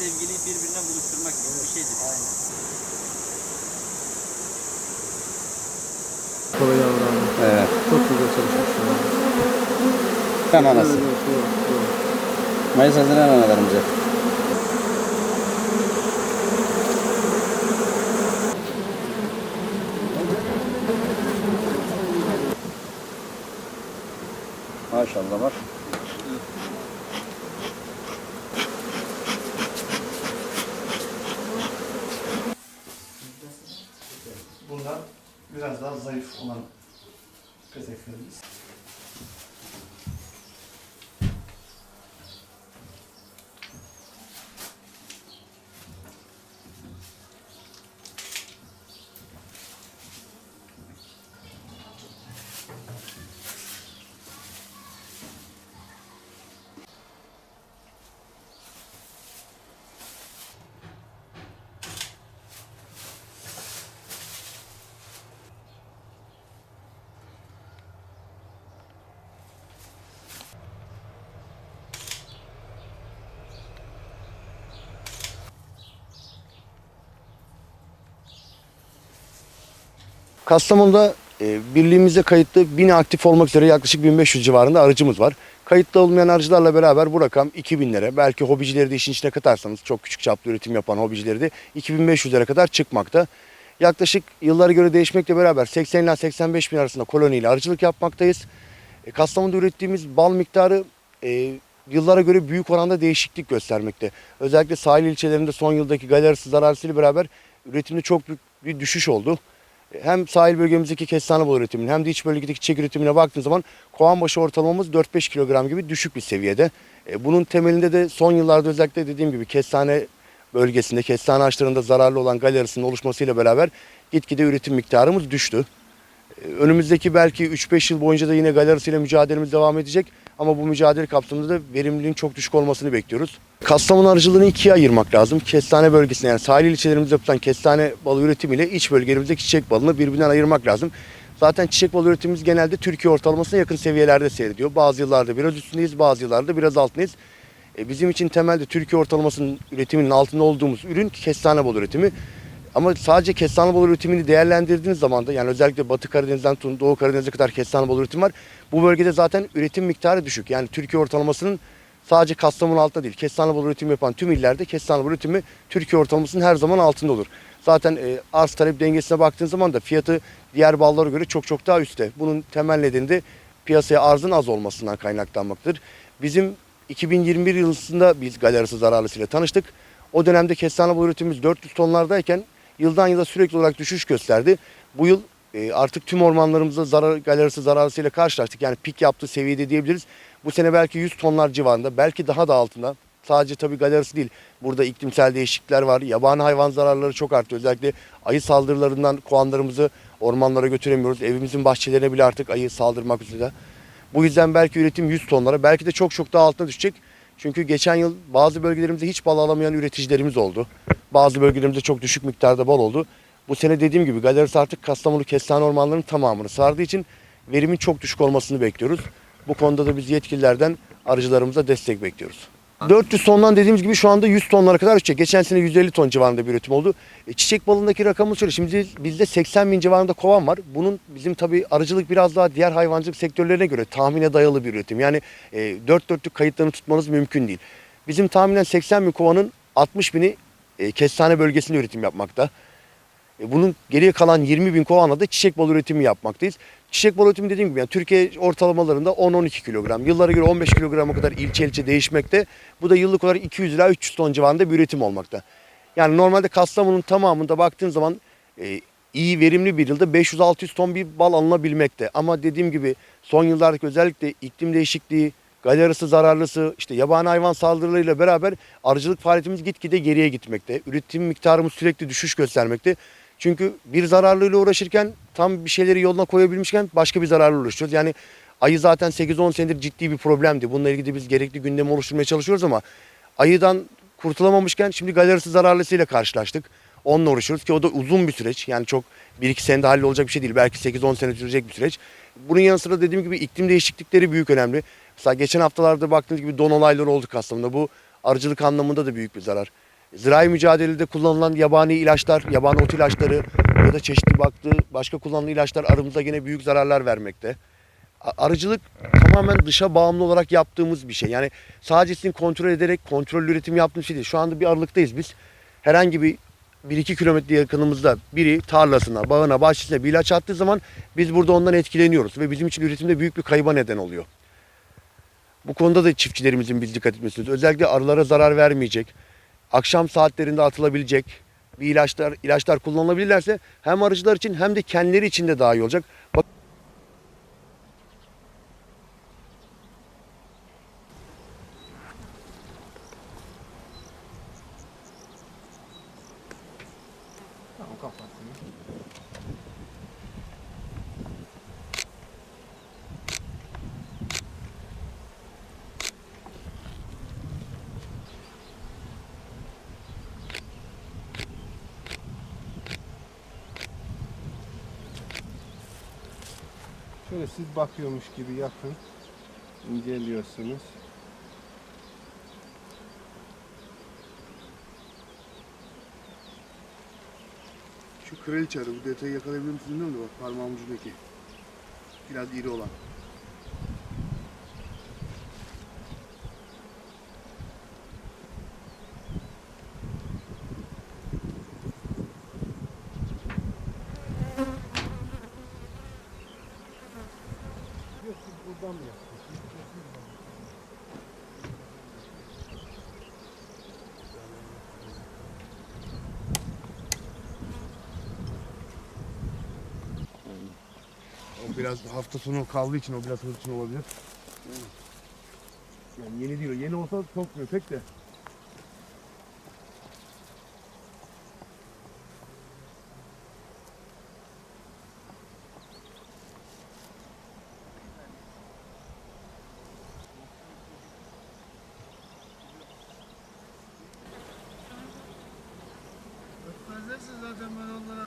sevgiliyi birbirine buluşturmak gibi bir şeydir. Kolay yavrum abi. Evet. Çok güzel çalışmışsın abi. Kan anası. Evet, evet, evet. Mayıs Haziran analarımız hep. Maşallah var. Zayıf olan peteklerimiz. Kastamonu'da e, birliğimize kayıtlı 1000 aktif olmak üzere yaklaşık 1500 civarında arıcımız var. Kayıtlı olmayan arıcılarla beraber bu rakam 2000'lere belki hobicileri de işin içine katarsanız çok küçük çaplı üretim yapan hobicileri de 2500'lere kadar çıkmakta. Yaklaşık yıllara göre değişmekle beraber 80 ila 85 bin arasında koloniyle arıcılık yapmaktayız. E, Kastamonu'da ürettiğimiz bal miktarı e, yıllara göre büyük oranda değişiklik göstermekte. Özellikle sahil ilçelerinde son yıldaki galerisi zararsıyla beraber üretimde çok büyük bir düşüş oldu hem sahil bölgemizdeki kestane bal üretimine hem de iç bölgedeki çiçek üretimine baktığın zaman kovan başı ortalamamız 4-5 kilogram gibi düşük bir seviyede. E, Bunun temelinde de son yıllarda özellikle dediğim gibi kestane bölgesinde, kestane ağaçlarında zararlı olan galerisinin oluşmasıyla beraber gitgide üretim miktarımız düştü. E, Önümüzdeki belki 3-5 yıl boyunca da yine galerisiyle mücadelemiz devam edecek. Ama bu mücadele kapsamında da verimliliğin çok düşük olmasını bekliyoruz. Kastamonu arıcılığını ikiye ayırmak lazım. Kestane bölgesinde yani sahil ilçelerimizde yapılan kestane balı üretimiyle iç bölgelerimizdeki çiçek balını birbirinden ayırmak lazım. Zaten çiçek balı üretimimiz genelde Türkiye ortalamasına yakın seviyelerde seyrediyor. Bazı yıllarda biraz üstündeyiz, bazı yıllarda biraz altındayız. E, bizim için temelde Türkiye ortalamasının üretiminin altında olduğumuz ürün kestane bal üretimi. Ama sadece kestane bal üretimini değerlendirdiğiniz zaman da yani özellikle Batı Karadeniz'den tut- Doğu Karadeniz'e kadar kestane bal üretimi var. Bu bölgede zaten üretim miktarı düşük. Yani Türkiye ortalamasının sadece Kastamonu altında değil. Kestane bal üretimi yapan tüm illerde kestane bal üretimi Türkiye ortalamasının her zaman altında olur. Zaten e, arz talep dengesine baktığın zaman da fiyatı diğer ballara göre çok çok daha üstte. Bunun temel nedeni de piyasaya arzın az olmasından kaynaklanmaktadır. Bizim 2021 yılında biz galerisi zararlısıyla tanıştık. O dönemde kestane bal üretimimiz 400 tonlardayken yıldan yıla sürekli olarak düşüş gösterdi. Bu yıl e, artık tüm ormanlarımızda zarar galerisi zararlısıyla karşılaştık. Yani pik yaptığı seviyede diyebiliriz. Bu sene belki 100 tonlar civarında, belki daha da altında. Sadece tabii galerisi değil. Burada iklimsel değişiklikler var. Yabani hayvan zararları çok arttı. Özellikle ayı saldırılarından kovanlarımızı ormanlara götüremiyoruz. Evimizin bahçelerine bile artık ayı saldırmak üzere. Bu yüzden belki üretim 100 tonlara, belki de çok çok daha altına düşecek. Çünkü geçen yıl bazı bölgelerimizde hiç bal alamayan üreticilerimiz oldu. Bazı bölgelerimizde çok düşük miktarda bal oldu. Bu sene dediğim gibi galerisi artık Kastamonu kestane ormanlarının tamamını sardığı için verimin çok düşük olmasını bekliyoruz. Bu konuda da biz yetkililerden arıcılarımıza destek bekliyoruz. 400 tondan dediğimiz gibi şu anda 100 tonlara kadar düşecek. Geçen sene 150 ton civarında bir üretim oldu. E, çiçek balındaki rakamı şöyle. Şimdi bizde 80 bin civarında kovan var. Bunun bizim tabii arıcılık biraz daha diğer hayvancılık sektörlerine göre tahmine dayalı bir üretim. Yani e, dört dörtlük kayıtlarını tutmanız mümkün değil. Bizim tahminen 80 bin kovanın 60 bini e, kestane bölgesinde üretim yapmakta. E, Bunun geriye kalan 20 bin kovanla da çiçek bal üretimi yapmaktayız. Çiçek bal üretimi dediğim gibi yani Türkiye ortalamalarında 10-12 kilogram. Yıllara göre 15 kilograma kadar ilçe ilçe değişmekte. Bu da yıllık olarak 200 ila 300 ton civarında bir üretim olmakta. Yani normalde Kastamonu'nun tamamında baktığın zaman e, iyi verimli bir yılda 500-600 ton bir bal alınabilmekte. Ama dediğim gibi son yıllardaki özellikle iklim değişikliği, galerisi zararlısı, işte yabani hayvan saldırılarıyla beraber arıcılık faaliyetimiz gitgide geriye gitmekte. Üretim miktarımız sürekli düşüş göstermekte. Çünkü bir zararlıyla uğraşırken tam bir şeyleri yoluna koyabilmişken başka bir zararla uğraşıyoruz. Yani ayı zaten 8-10 senedir ciddi bir problemdi. Bununla ilgili biz gerekli gündemi oluşturmaya çalışıyoruz ama ayıdan kurtulamamışken şimdi galerisi zararlısıyla karşılaştık. Onunla uğraşıyoruz ki o da uzun bir süreç. Yani çok 1-2 senede hallolacak bir şey değil. Belki 8-10 sene sürecek bir süreç. Bunun yanı sıra dediğim gibi iklim değişiklikleri büyük önemli. Mesela geçen haftalarda baktığınız gibi don olayları oldu Kastamonu'da. Bu arıcılık anlamında da büyük bir zarar. Zirai mücadelede kullanılan yabani ilaçlar, yabani ot ilaçları ya da çeşitli baktığı başka kullanılan ilaçlar arımıza yine büyük zararlar vermekte. Arıcılık tamamen dışa bağımlı olarak yaptığımız bir şey. Yani sadece sizin kontrol ederek kontrol üretim yaptığımız şey değil. Şu anda bir aralıktayız biz. Herhangi bir 1-2 kilometre yakınımızda biri tarlasına, bağına, bahçesine bir ilaç attığı zaman biz burada ondan etkileniyoruz. Ve bizim için üretimde büyük bir kayıba neden oluyor. Bu konuda da çiftçilerimizin biz dikkat etmesi. Özellikle arılara zarar vermeyecek, akşam saatlerinde atılabilecek bir ilaçlar ilaçlar kullanılabilirlerse hem arıcılar için hem de kendileri için de daha iyi olacak. Bak Tamam kapattım. Şöyle siz bakıyormuş gibi yakın inceliyorsunuz. Şu kraliçe arı bu detayı yakalayabilir misiniz bilmiyorum da bak parmağım ucundaki. Biraz iri olan. Mı yaptınız? O biraz hafta sonu kaldığı için o biraz hırçın olabilir. Yani yeni diyor. Yeni olsa sokmuyor pek de. Öpmezlerse zaten ben onlara